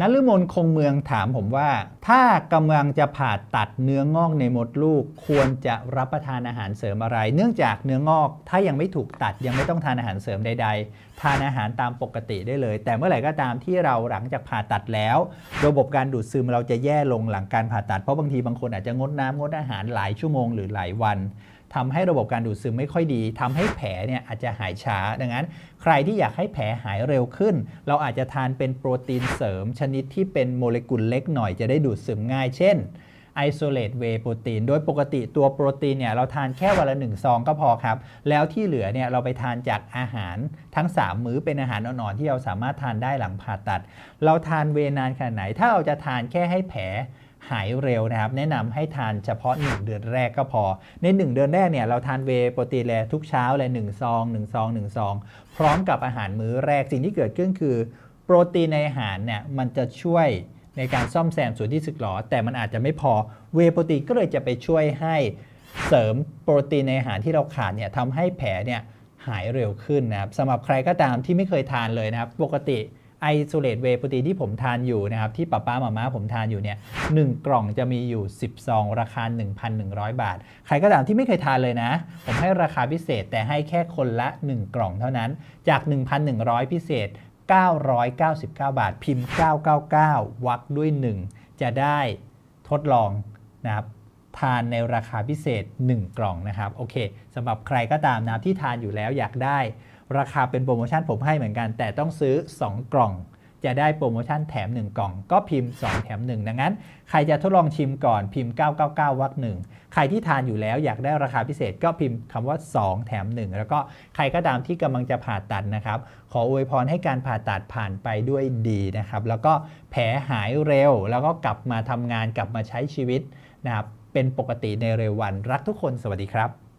นฤมลคงเมืองถามผมว่า ถ้ากำลังจะผ่าตัดเนื้องอกในมดลูก ควรจะรับประทานอาหารเสริมอะไร เนื่องจากเนื้องอกถ้ายังไม่ถูกตัดยังไม่ต้องทานอาหารเสริมใด ๆ ทานอาหารตามปกติได้เลย แต่เมื่อไหร่ก็ตามที่เราหลังจากผ่าตัดแล้ว ระบบการดูดซึมเราจะแย่ลงหลังการผ่าตัดเพราะบางทีบางคนอาจจะงดน้ำงดอาหารหลายชั่วโมงหรือหลายวัน ทำให้ระบบการดูดซึมไม่ค่อยดีทำให้แผลเนี่ยอาจจะหายช้า ดังนั้น ใครที่อยากให้แผลหายเร็วขึ้น เราอาจจะทานเป็นโปรตีนเสริมชนิดที่เป็นโมเลกุลเล็กหน่อยจะได้ดูดซึมง่าย เช่น isolate whey protein โดยปกติตัวโปรตีนเนี่ยเราทานแค่วันละ1ซองก็พอครับ แล้วที่เหลือเนี่ยเราไปทานจากอาหารทั้ง 3 มื้อเป็นอาหารอ่อนๆที่เราสามารถทานได้หลังผ่าตัด เราทานเวนานขนาดไหน ถ้าเราจะทานแค่ให้แผล หายเร็วนะครับ แนะนำให้ทานเฉพาะ 1 เดือนแรกก็พอ ใน 1 เดือนแรกเนี่ยเราทานเวโปรตีนแลทุกเช้าเลย1ซอง1ซอง1ซองพร้อมกับอาหารมื้อแรกสิ่งที่เกิดขึ้นคือ โปรตีนในอาหารเนี่ยมันจะช่วยในการซ่อมแซมส่วนที่สึกหรอ แต่มันอาจจะไม่พอเวโปรตีนก็เลยจะไปช่วยให้เสริมโปรตีนในอาหารที่เราขาดเนี่ยทำให้แผลเนี่ยหายเร็วขึ้นนะครับสำหรับใครก็ตามที่ไม่เคยทานเลยนะครับ ปกติ ไอโซเลตเวโปรตีนที่ผมทานอยู่นะครับที่ป้าป้ามาม่าผมทานอยู่เนี่ยหนึ่งกล่องจะมีอยู่ 10 ซอง ราคา 1,100 บาท ใครก็ตามที่ไม่เคยทานเลยนะ ผมให้ราคาพิเศษแต่ให้แค่คนละ 1 กล่องเท่านั้น จาก 1,100 พิเศษ 999 บาท พิมพ์ 999 วักด้วย 1 จะได้ทดลองนะครับทานในราคาพิเศษ 1 กล่องนะครับ โอเคสำหรับใครก็ตามนะที่ทานอยู่แล้วอยากได้ ราคาเป็นโปรโมชั่นผมให้เหมือนกัน แต่ต้องซื้อ 2 กล่อง จะได้โปรโมชั่นแถม 1 กล่อง ก็พิมพ์ 2 แถม 1 ดังนั้น ใครจะทดลองชิมก่อนพิมพ์ 999 วักหนึ่งใครที่ทานอยู่แล้วอยากได้ราคาพิเศษก็พิมพ์คำว่า 2 แถม 1 แล้วก็ใครก็ตามที่กำลังจะผ่าตัดนะครับ ขออวยพรให้การผ่าตัดผ่านไปด้วยดีนะครับ แล้วก็แผลหายเร็ว แล้วก็กลับมาทำงานกลับมาใช้ชีวิตนะครับเป็นปกติในเร็ววันรักทุกคนสวัสดีครับ